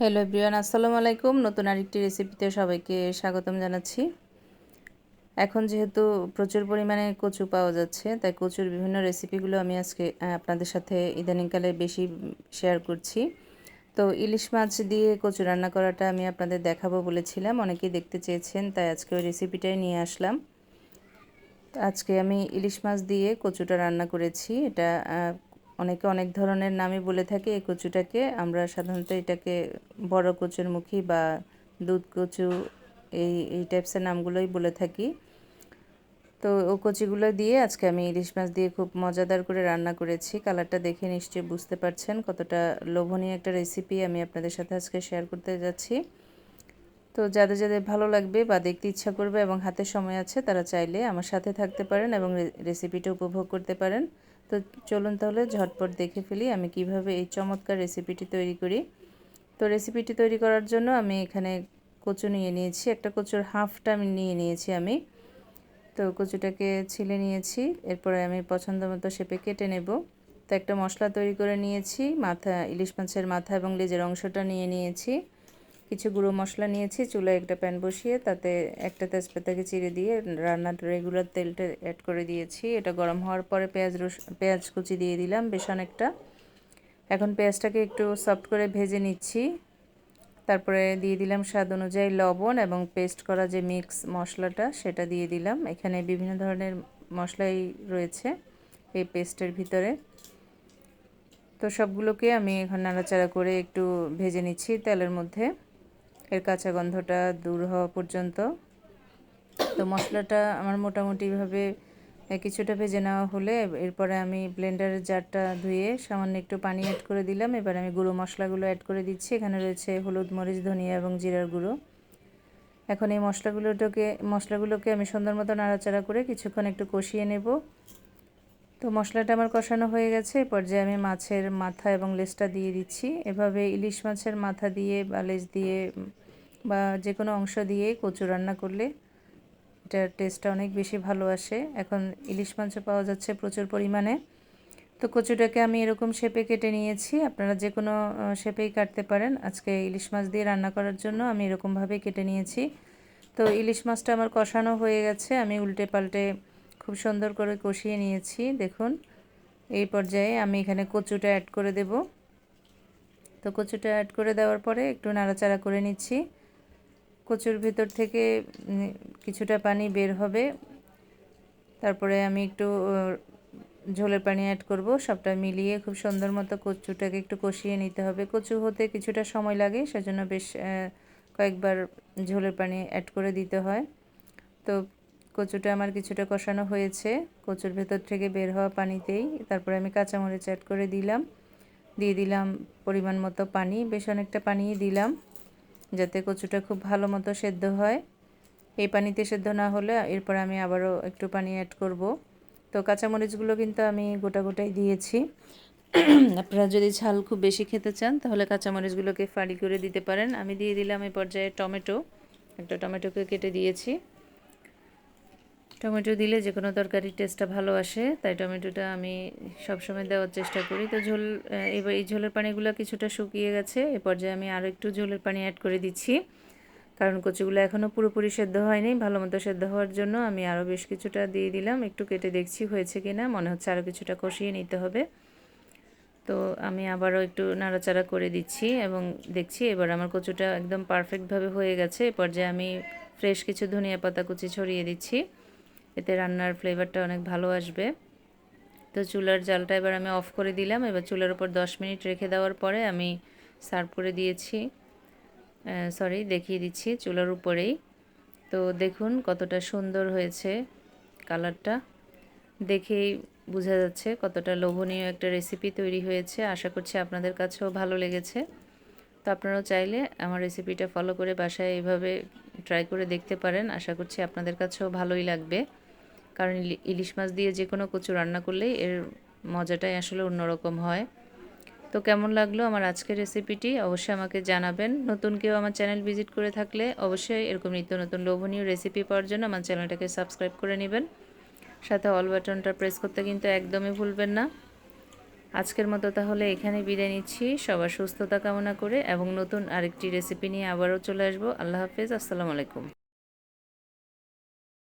Hello everyone, আসসালামু আলাইকুম। নতুন আরেকটি রেসিপিতে সবাইকে স্বাগতম জানাচ্ছি। এখন যেহেতু প্রচুর পরিমাণে কচু পাওয়া যাচ্ছে, তাই কচুর বিভিন্ন রেসিপিগুলো আমি আজকে আপনাদের সাথে ইদানিংকালে বেশি শেয়ার করছি। তো ইলিশ মাছ দিয়ে কচু রান্না করাটা আমি আপনাদের দেখাবো বলেছিলাম, অনেকেই দেখতে চেয়েছেন, তাই আজকে ওই রেসিপিটাই নিয়ে আসলাম। আজকে আমি ইলিশ মাছ দিয়ে কচুটা রান্না করেছি, এটা অনেকে অনেক ধরনের নামে বলে থাকে, এই কচুটাকে। আমরা সাধারণত এটাকে বড় কচুর মুখী বা দুধ কচু, এই এই টাইপসের নামগুলোই বলে থাকি। তো ও কচিগুলো দিয়ে আজকে আমি ইলিশ মাছ দিয়ে খুব মজাদার করে রান্না করেছি। কালারটা দেখে নিশ্চয়ই বুঝতে পারছেন কতটা লোভনীয় একটা রেসিপি আমি আপনাদের সাথে আজকে শেয়ার করতে যাচ্ছি। তো যাদের যাদের ভালো লাগবে বা দেখতে ইচ্ছা করবে এবং হাতে সময় আছে, তারা চাইলে আমার সাথে থাকতে পারেন এবং রেসিপিটা উপভোগ করতে পারেন। তো চলুন তাহলে ঝটপট দেখে ফেলি আমি কীভাবে এই চমৎকার রেসিপিটি তৈরি করি। তো রেসিপিটি তৈরি করার জন্য আমি এখানে কচু নিয়ে নিয়েছি, একটা কচুর হাফটা আমি নিয়ে নিয়েছি আমি। তো কচুটাকে ছিলে নিয়েছি, এরপরে আমি পছন্দ মতো শেপে কেটে নেব। তো একটা মশলা তৈরি করে নিয়েছি, মাথা, ইলিশ মাছের মাথা এবং লেজের অংশটা নিয়ে নিয়েছি। কিছু গুঁড়ো মশলা নিয়েছি, চুলায় একটা প্যান বসিয়ে তাতে একটা তেজপাতাকে চিড়ে দিয়ে রান্নার রেগুলার তেলটা অ্যাড করে দিয়েছি। এটা গরম হওয়ার পরে পেঁয়াজ রস, পেঁয়াজ কুচি দিয়ে দিলাম বেশ অনেকটা। এখন পেঁয়াজটাকে একটু সফট করে ভেজে নিচ্ছি। তারপরে দিয়ে দিলাম স্বাদ অনুযায়ী লবণ এবং পেস্ট করা যে মিক্স মশলাটা সেটা দিয়ে দিলাম। এখানে বিভিন্ন ধরনের মশলাই রয়েছে এই পেস্টের ভিতরে। তো সবগুলোকে আমি এখন নাড়াচাড়া করে একটু ভেজে নিচ্ছি তেলের মধ্যে। এর কাঁচা গন্ধটা দূর হওয়া পর্যন্ত। তো মশলাটা আমার মোটামুটিভাবে কিছুটা ভেজে নেওয়া হলে এরপরে আমি ব্লেন্ডারের জারটা ধুয়ে সামান্য একটু পানি অ্যাড করে দিলাম। এবার আমি গুঁড়ো মশলাগুলো অ্যাড করে দিচ্ছি। এখানে রয়েছে হলুদ, মরিচ, ধনিয়া এবং জিরার গুঁড়ো। এখন এই মশলাগুলোটাকে মশলাগুলোকে আমি সুন্দর মতো নাড়াচাড়া করে কিছুক্ষণ একটু কষিয়ে নেব। তো মশলাটা আমার কষানো হয়ে গেছে পর্যায়ে আমি মাছের মাথা এবং লেজটা দিয়ে দিচ্ছি। এভাবে ইলিশ মাছের মাথা দিয়ে বা লেজ দিয়ে বা যে কোনো অংশ দিয়ে কচু রান্না করলে এটার টেস্টটা অনেক বেশি ভালো আসে। এখন ইলিশ মাছও পাওয়া যাচ্ছে প্রচুর পরিমাণে। তো কচুটাকে আমি এরকম শেপে কেটে নিয়েছি, আপনারা যে কোনো শেপেই কাটতে পারেন। আজকে ইলিশ মাছ দিয়ে রান্না করার জন্য আমি এরকমভাবে কেটে নিয়েছি। তো ইলিশ মাছটা আমার কষানো হয়ে গেছে, আমি উল্টে পাল্টে খুব সুন্দর করে কষিয়ে নিয়েছি, দেখুন। এই পর্যায়ে আমি এখানে কচুটা অ্যাড করে দেব। তো কচুটা অ্যাড করে দেওয়ার পরে একটু নাড়াচাড়া করে নিচ্ছি। কচুর ভিতর থেকে কিছুটা পানি বের হবে। তারপরে আমি একটু ঝোলের পানি অ্যাড করব। সবটা মিলিয়ে খুব সুন্দর মতো কচুটাকে একটু কষিয়ে নিতে হবে। কচু হতে কিছুটা সময় লাগে, সেজন্য বেশ কয়েকবার ঝোলের পানি অ্যাড করে দিতে হয়। তো কচুটা আমার কিছুটা কষানো হয়েছে। কচুর ভেতর থেকে বের হওয়া পানিতেই তারপরে আমি কাঁচামরিচ অ্যাড করে দিলাম। দিয়ে দিলাম পরিমাণ মতো পানি, বেশ অনেকটা পানি দিলাম যাতে কচুটা খুব ভালো মতো সেদ্ধ হয়। এই পানিতে সেদ্ধ না হলে এরপর আমি আবারও একটু পানি অ্যাড করব। তো কাঁচামরিচগুলো কিন্তু আমি গোটা গোটাই দিয়েছি। আপনারা যদি ঝাল খুব বেশি খেতে চান তাহলে কাঁচামরিচগুলোকে ফাড়ি করে দিতে পারেন। আমি দিয়ে দিলাম এই পর্যায়ে টমেটো। একটা টমেটোকে কেটে দিয়েছি। টমেটো দিলে যে কোনো তরকারির টেস্টটা ভালো আসে, তাই টমেটোটা আমি সবসময় দেওয়ার চেষ্টা করি। তো ঝোল এবার এই ঝোলের পানিগুলো কিছুটা শুকিয়ে গেছে, এ পর্যায়ে আমি আরও একটু ঝোলের পানি অ্যাড করে দিচ্ছি। কারণ কচুগুলো এখনও পুরোপুরি সেদ্ধ হয়নি, ভালো মতো সেদ্ধ হওয়ার জন্য আমি আরও বেশ কিছুটা দিয়ে দিলাম। একটু কেটে দেখছি হয়েছে কি না মনে হচ্ছে আরও কিছুটা কষিয়ে নিতে হবে। তো আমি আবারও একটু নাড়াচাড়া করে দিচ্ছি এবং দেখছি এবার আমার কচুটা একদম পারফেক্টভাবে হয়ে গেছে। এ পর্যায়ে আমি ফ্রেশ কিছু ধনিয়া পাতা কুচি ছড়িয়ে দিচ্ছি। এতে রান্নার ফ্লেভারটা অনেক ভালো আসবে। তো চুলার জালটা এবার আমি অফ করে দিলাম। এবার চুলার উপর দশ মিনিট রেখে দেওয়ার পরে আমি সার্ভ করে দিয়েছি। সরি দেখিয়ে দিচ্ছি চুলার উপরেই। তো দেখুন কতটা সুন্দর হয়েছে কালারটা দেখেই বোঝা যাচ্ছে কতটা লোভনীয় একটা রেসিপি তৈরি হয়েছে। আশা করছি আপনাদের কাছেও ভালো লেগেছে। তো আপনারাও চাইলে আমার রেসিপিটা ফলো করে বাসায় এইভাবে ট্রাই করে দেখতে পারেন। আশা করছি আপনাদের কাছেও ভালোই লাগবে। কারণ ইলিশ মাছ দিয়ে যে কোনো কচু রান্না করলেই এর মজাটাই আসলে অন্যরকম হয়। তো কেমন লাগল আমার আজকের রেসিপিটি অবশ্যই আমাকে জানাবেন। নতুন কেউ আমার চ্যানেল ভিজিট করে থাকলে অবশ্যই এরকম নিত্য নতুন লোভনীয় রেসিপি পাওয়ার জন্য আমার চ্যানেলটাকে সাবস্ক্রাইব করে নেবেন। সাথে অল বাটনটা প্রেস করতে কিন্তু একদমই ভুলবেন না। আজকের মতো তাহলে এখানে বিদায় নিচ্ছি। সবার সুস্থতা কামনা করে এবং নতুন আরেকটি রেসিপি নিয়ে আবারও চলে আসব। আল্লাহ হাফেজ। আসসালামু আলাইকুম।